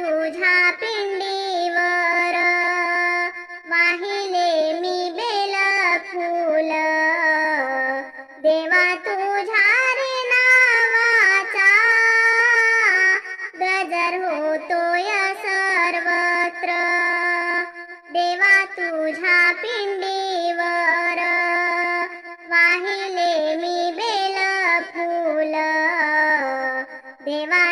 तुझ्या पिंडीवर वाहिले मी बेल फुल. देवा तुझ्या रे नावाचा गजर होतोय सर्वत्र. देवा तुझ्या पिंडीवर वाहिले मी बेल फुल. देवा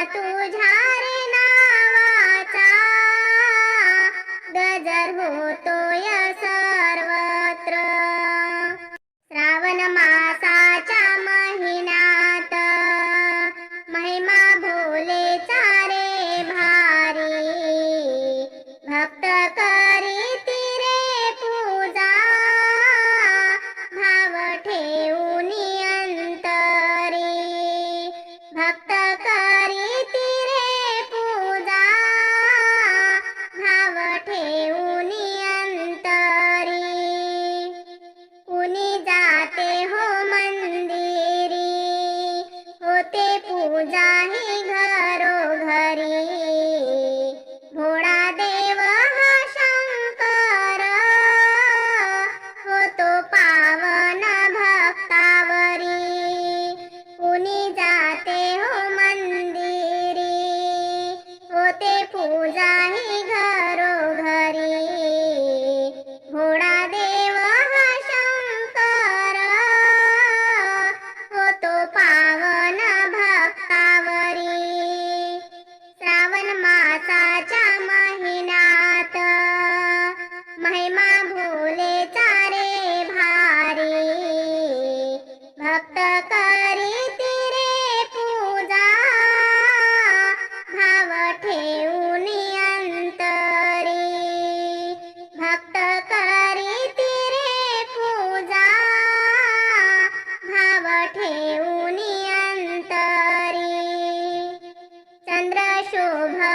pulls শোভা